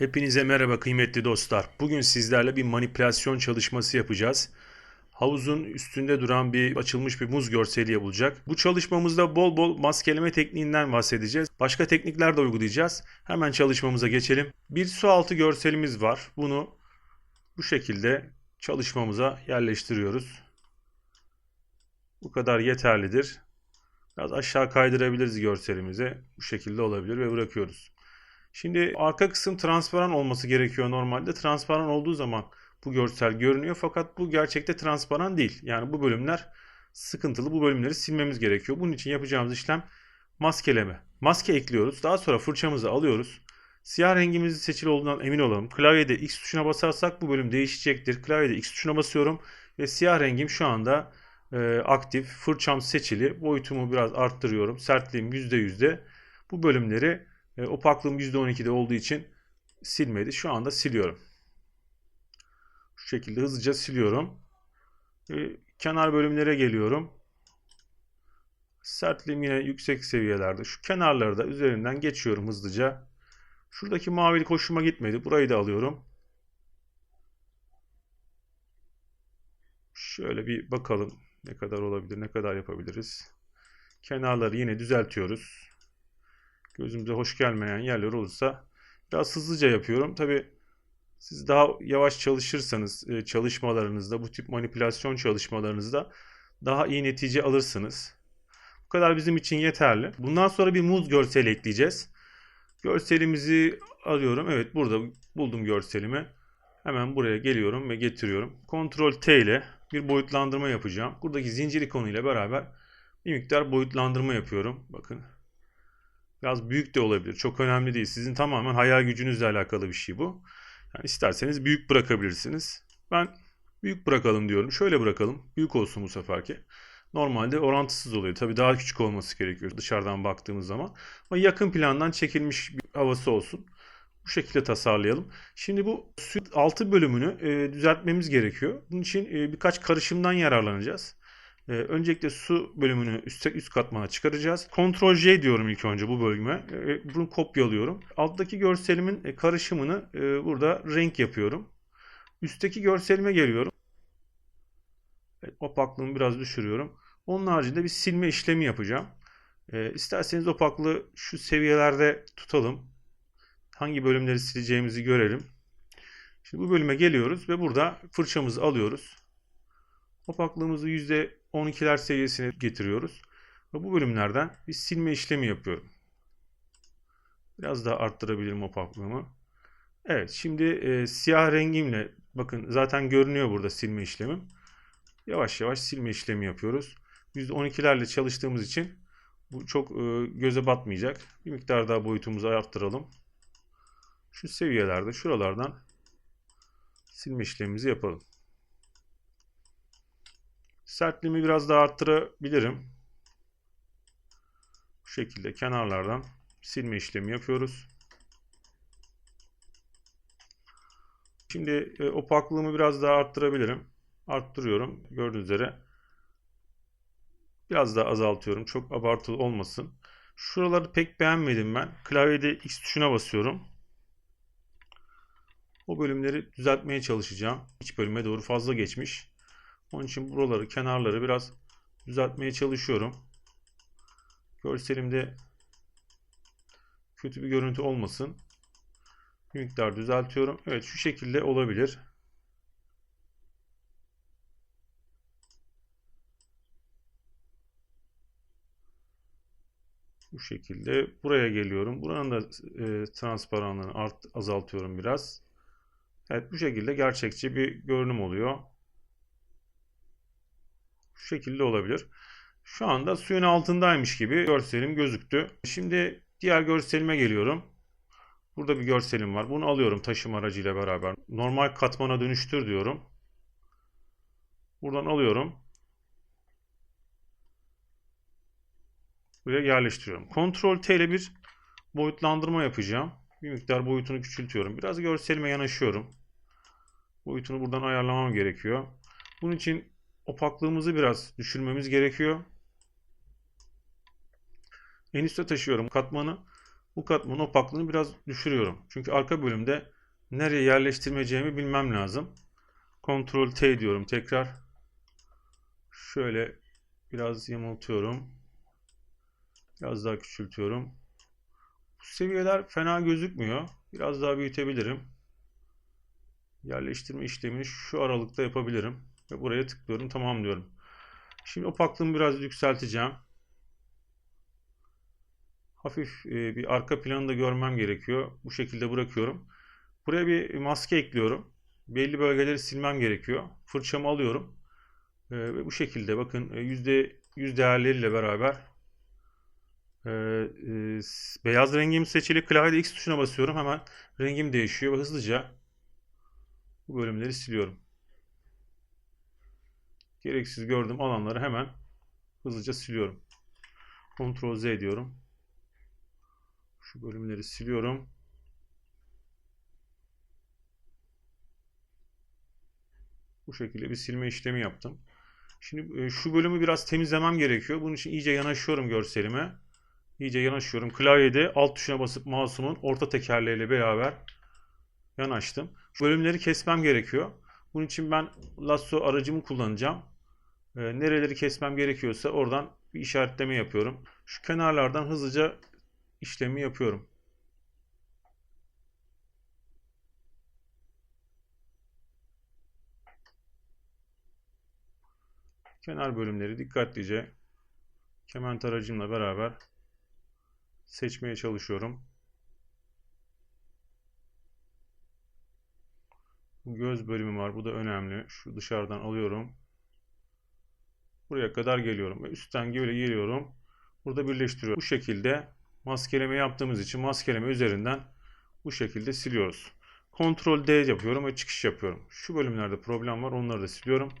Hepinize merhaba kıymetli dostlar. Bugün sizlerle bir manipülasyon çalışması yapacağız. Havuzun üstünde duran bir açılmış bir muz görseli yapılacak. Bu çalışmamızda bol bol maskeleme tekniğinden bahsedeceğiz. Başka teknikler de uygulayacağız. Hemen çalışmamıza geçelim. Bir su altı görselimiz var. Bunu bu şekilde çalışmamıza yerleştiriyoruz. Bu kadar yeterlidir. Biraz aşağı kaydırabiliriz görselimize. Bu şekilde olabilir ve bırakıyoruz. Şimdi arka kısım transparan olması gerekiyor normalde. Transparan olduğu zaman bu görsel görünüyor fakat bu gerçekte transparan değil. Yani bu bölümler sıkıntılı. Bu bölümleri silmemiz gerekiyor. Bunun için yapacağımız işlem maskeleme. Maske ekliyoruz. Daha sonra fırçamızı alıyoruz. Siyah rengimizin seçili olduğundan emin olalım. Klavyede X tuşuna basarsak bu bölüm değişecektir. Klavyede X tuşuna basıyorum ve siyah rengim şu anda e, aktif. Fırçam seçili. Boyutumu biraz arttırıyorum. Sertliğim %'de. Bu bölümleri e, opaklığım %12'de olduğu için silmedi. Şu anda siliyorum. Şu şekilde hızlıca siliyorum. E, kenar bölümlere geliyorum. Sertliğim yine yüksek seviyelerde. Şu kenarları da üzerinden geçiyorum hızlıca. Şuradaki mavilik hoşuma gitmedi. Burayı da alıyorum. Şöyle bir bakalım ne kadar olabilir, ne kadar yapabiliriz. Kenarları yine düzeltiyoruz. Gözümüze hoş gelmeyen yerler olursa biraz hızlıca yapıyorum. Tabi siz daha yavaş çalışırsanız e, çalışmalarınızda, bu tip manipülasyon çalışmalarınızda daha iyi netice alırsınız. Bu kadar bizim için yeterli. Bundan sonra bir muz görseli ekleyeceğiz. Görselimizi alıyorum. Evet burada buldum görselimi. Hemen buraya geliyorum ve getiriyorum. Ctrl T ile bir boyutlandırma yapacağım. Buradaki zincir ikonu ile beraber bir miktar boyutlandırma yapıyorum. Bakın. Biraz büyük de olabilir. Çok önemli değil. Sizin tamamen hayal gücünüzle alakalı bir şey bu. Yani isterseniz büyük bırakabilirsiniz. Ben büyük bırakalım diyorum. Şöyle bırakalım. Büyük olsun bu seferki. Normalde orantısız oluyor. Tabii daha küçük olması gerekiyor dışarıdan baktığımız zaman. Ama yakın plandan çekilmiş bir havası olsun. Bu şekilde tasarlayalım. Şimdi bu süt altı bölümünü e, düzeltmemiz gerekiyor. Bunun için e, birkaç karışımdan yararlanacağız. E, öncelikle su bölümünü üst, üst katmana çıkaracağız. Ctrl J diyorum ilk önce bu bölüme. E, bunu kopyalıyorum. Alttaki görselimin e, karışımını e, burada renk yapıyorum. Üstteki görselime geliyorum. Evet, opaklığımı biraz düşürüyorum. Onun haricinde bir silme işlemi yapacağım. E, isterseniz opaklığı şu seviyelerde tutalım hangi bölümleri sileceğimizi görelim. Şimdi bu bölüme geliyoruz ve burada fırçamızı alıyoruz. Opaklığımızı %12'ler seviyesine getiriyoruz. Ve bu bölümlerden bir silme işlemi yapıyorum. Biraz daha arttırabilirim opaklığımı. Evet şimdi e, siyah rengimle bakın zaten görünüyor burada silme işlemim. Yavaş yavaş silme işlemi yapıyoruz. %12'lerle çalıştığımız için bu çok e, göze batmayacak. Bir miktar daha boyutumuzu arttıralım şu seviyelerde şuralardan silme işlemimizi yapalım. Sertliğimi biraz daha arttırabilirim. Bu şekilde kenarlardan silme işlemi yapıyoruz. Şimdi e, opaklığımı biraz daha arttırabilirim. Arttırıyorum. Gördüğünüz üzere. Biraz daha azaltıyorum. Çok abartılı olmasın. Şuraları pek beğenmedim ben. Klavyede X tuşuna basıyorum. O bölümleri düzeltmeye çalışacağım. İç bölüme doğru fazla geçmiş. Onun için buraları, kenarları biraz düzeltmeye çalışıyorum. Görselimde kötü bir görüntü olmasın. Bir miktar düzeltiyorum. Evet şu şekilde olabilir. Bu şekilde buraya geliyorum. Buranın da e, transparanlığını art, azaltıyorum biraz. Evet bu şekilde gerçekçi bir görünüm oluyor. Şu şekilde olabilir. Şu anda suyun altındaymış gibi görselim gözüktü. Şimdi diğer görselime geliyorum. Burada bir görselim var. Bunu alıyorum taşıma aracıyla beraber. Normal katmana dönüştür diyorum. Buradan alıyorum. Buraya yerleştiriyorum. Ctrl T ile bir boyutlandırma yapacağım. Bir miktar boyutunu küçültüyorum. Biraz görselime yanaşıyorum. Boyutunu buradan ayarlamam gerekiyor. Bunun için opaklığımızı biraz düşürmemiz gerekiyor. En üste taşıyorum katmanı. bu katmanın opaklığını biraz düşürüyorum. Çünkü arka bölümde nereye yerleştirmeyeceğimi bilmem lazım. Ctrl T diyorum tekrar. Şöyle biraz yamultuyorum. Biraz daha küçültüyorum. Bu seviyeler fena gözükmüyor. Biraz daha büyütebilirim. Yerleştirme işlemini şu aralıkta yapabilirim. Ve buraya tıklıyorum. Tamam diyorum. Şimdi opaklığımı biraz yükselteceğim. Hafif e, bir arka planı da görmem gerekiyor. Bu şekilde bırakıyorum. Buraya bir maske ekliyorum. Belli bölgeleri silmem gerekiyor. Fırçamı alıyorum. E, ve bu şekilde bakın %100 değerleriyle beraber e, beyaz rengim seçili. Klavyede X tuşuna basıyorum. Hemen rengim değişiyor ve hızlıca bu bölümleri siliyorum. Gereksiz gördüğüm alanları hemen hızlıca siliyorum. Ctrl Z diyorum. Şu bölümleri siliyorum. Bu şekilde bir silme işlemi yaptım. Şimdi e, şu bölümü biraz temizlemem gerekiyor. Bunun için iyice yanaşıyorum görselime. İyice yanaşıyorum. Klavyede alt tuşuna basıp mouse'umun orta tekerleğiyle beraber yanaştım. Şu bölümleri kesmem gerekiyor. Bunun için ben lasso aracımı kullanacağım. E, nereleri kesmem gerekiyorsa oradan bir işaretleme yapıyorum. Şu kenarlardan hızlıca işlemi yapıyorum. Kenar bölümleri dikkatlice kemen aracımla beraber seçmeye çalışıyorum. Bu göz bölümü var. Bu da önemli. Şu dışarıdan alıyorum. Buraya kadar geliyorum. Ve üstten böyle geliyorum. Burada birleştiriyorum. Bu şekilde maskeleme yaptığımız için maskeleme üzerinden bu şekilde siliyoruz. Ctrl D yapıyorum ve çıkış yapıyorum. Şu bölümlerde problem var. Onları da siliyorum.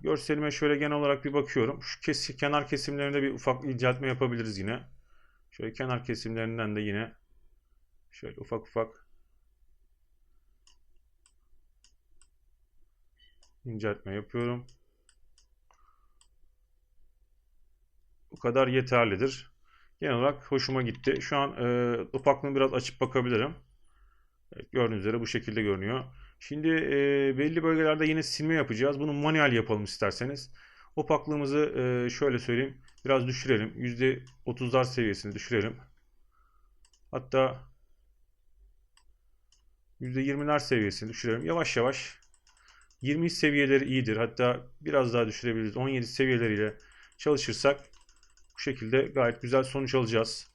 Görselime şöyle genel olarak bir bakıyorum. Şu kes kenar kesimlerinde bir ufak inceltme yapabiliriz yine. Şöyle kenar kesimlerinden de yine şöyle ufak ufak inceltme yapıyorum. Kadar yeterlidir. Genel olarak hoşuma gitti. Şu an e, opaklığını biraz açıp bakabilirim. Evet, gördüğünüz üzere bu şekilde görünüyor. Şimdi e, belli bölgelerde yine silme yapacağız. Bunu manuel yapalım isterseniz. Opaklığımızı e, şöyle söyleyeyim. Biraz düşürelim. %30'lar seviyesini düşürelim. Hatta %20'ler seviyesini düşürelim. Yavaş yavaş 20 seviyeleri iyidir. Hatta biraz daha düşürebiliriz. 17 seviyeleriyle çalışırsak şekilde gayet güzel sonuç alacağız.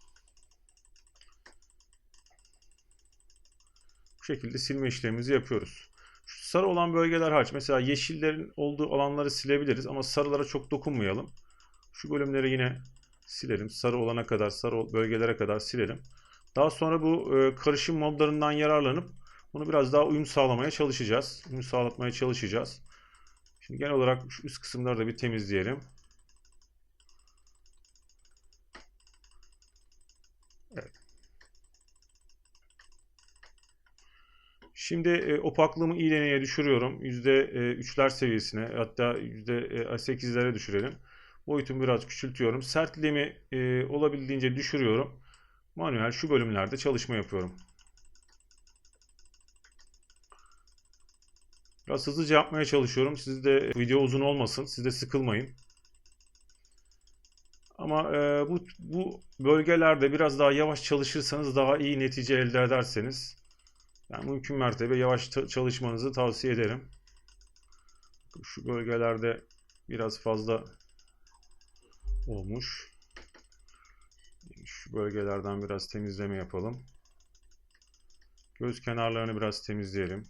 Bu şekilde silme işlemimizi yapıyoruz. Şu sarı olan bölgeler hariç mesela yeşillerin olduğu alanları silebiliriz ama sarılara çok dokunmayalım. Şu bölümleri yine silelim. Sarı olana kadar, sarı bölgelere kadar silelim. Daha sonra bu e, karışım modlarından yararlanıp bunu biraz daha uyum sağlamaya çalışacağız. Uyum sağlatmaya çalışacağız. Şimdi genel olarak şu üst kısımları da bir temizleyelim. Şimdi e, opaklığımı iğneye düşürüyorum. %3'ler seviyesine hatta %8'lere düşürelim. Boyutumu biraz küçültüyorum. Sertliğimi e, olabildiğince düşürüyorum. Manuel şu bölümlerde çalışma yapıyorum. Biraz hızlıca yapmaya çalışıyorum. Siz de video uzun olmasın. Siz de sıkılmayın. Ama e, bu, bu bölgelerde biraz daha yavaş çalışırsanız daha iyi netice elde ederseniz yani mümkün mertebe yavaş çalışmanızı tavsiye ederim. Şu bölgelerde biraz fazla olmuş. Şu bölgelerden biraz temizleme yapalım. Göz kenarlarını biraz temizleyelim.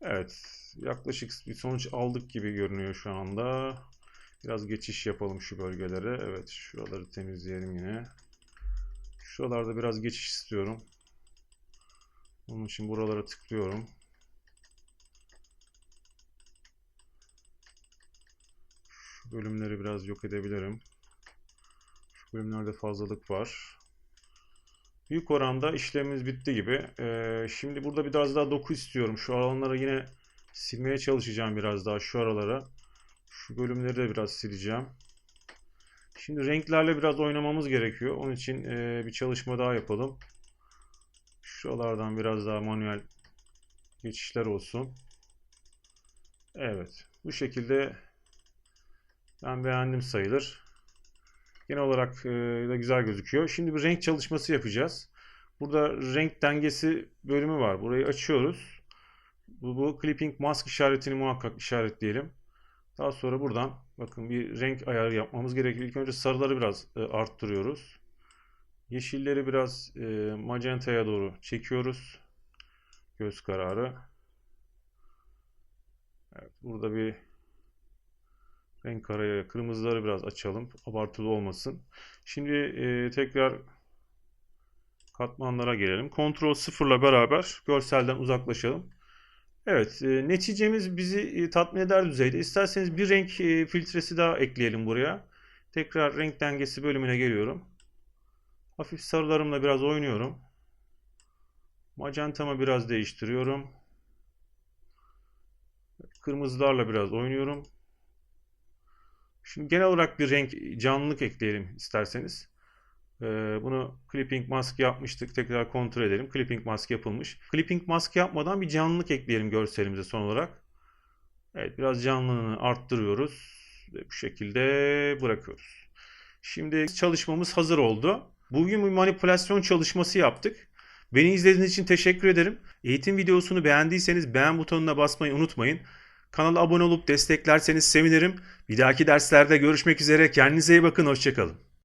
Evet, yaklaşık bir sonuç aldık gibi görünüyor şu anda. Biraz geçiş yapalım şu bölgelere. Evet, şuraları temizleyelim yine. Şuralarda biraz geçiş istiyorum. Onun için buralara tıklıyorum. Şu bölümleri biraz yok edebilirim. Şu bölümlerde fazlalık var. Büyük oranda işlemimiz bitti gibi. Ee, şimdi burada biraz daha doku istiyorum. Şu alanları yine silmeye çalışacağım biraz daha şu aralara. Şu bölümleri de biraz sileceğim. Şimdi renklerle biraz oynamamız gerekiyor. Onun için e, bir çalışma daha yapalım. Şuralardan biraz daha manuel geçişler olsun. Evet. Bu şekilde ben beğendim sayılır. Genel olarak e, da güzel gözüküyor. Şimdi bir renk çalışması yapacağız. Burada renk dengesi bölümü var. Burayı açıyoruz. Bu, bu clipping mask işaretini muhakkak işaretleyelim. Daha sonra buradan bakın bir renk ayarı yapmamız gerekiyor. İlk önce sarıları biraz e, arttırıyoruz. Yeşilleri biraz e, magenta'ya doğru çekiyoruz. Göz kararı. Evet, burada bir renk kararı, kırmızıları biraz açalım. Abartılı olmasın. Şimdi e, tekrar katmanlara gelelim. Ctrl 0 ile beraber görselden uzaklaşalım. Evet, e, neticemiz bizi e, tatmin eder düzeyde. İsterseniz bir renk e, filtresi daha ekleyelim buraya. Tekrar renk dengesi bölümüne geliyorum. Hafif sarılarımla biraz oynuyorum. Macentamı biraz değiştiriyorum. Kırmızılarla biraz oynuyorum. Şimdi genel olarak bir renk canlılık ekleyelim isterseniz. Ee, bunu clipping mask yapmıştık. Tekrar kontrol edelim. Clipping mask yapılmış. Clipping mask yapmadan bir canlılık ekleyelim görselimize son olarak. Evet biraz canlılığını arttırıyoruz. Ve bu şekilde bırakıyoruz. Şimdi çalışmamız hazır oldu. Bugün bir manipülasyon çalışması yaptık. Beni izlediğiniz için teşekkür ederim. Eğitim videosunu beğendiyseniz beğen butonuna basmayı unutmayın. Kanala abone olup desteklerseniz sevinirim. Bir dahaki derslerde görüşmek üzere. Kendinize iyi bakın. Hoşçakalın.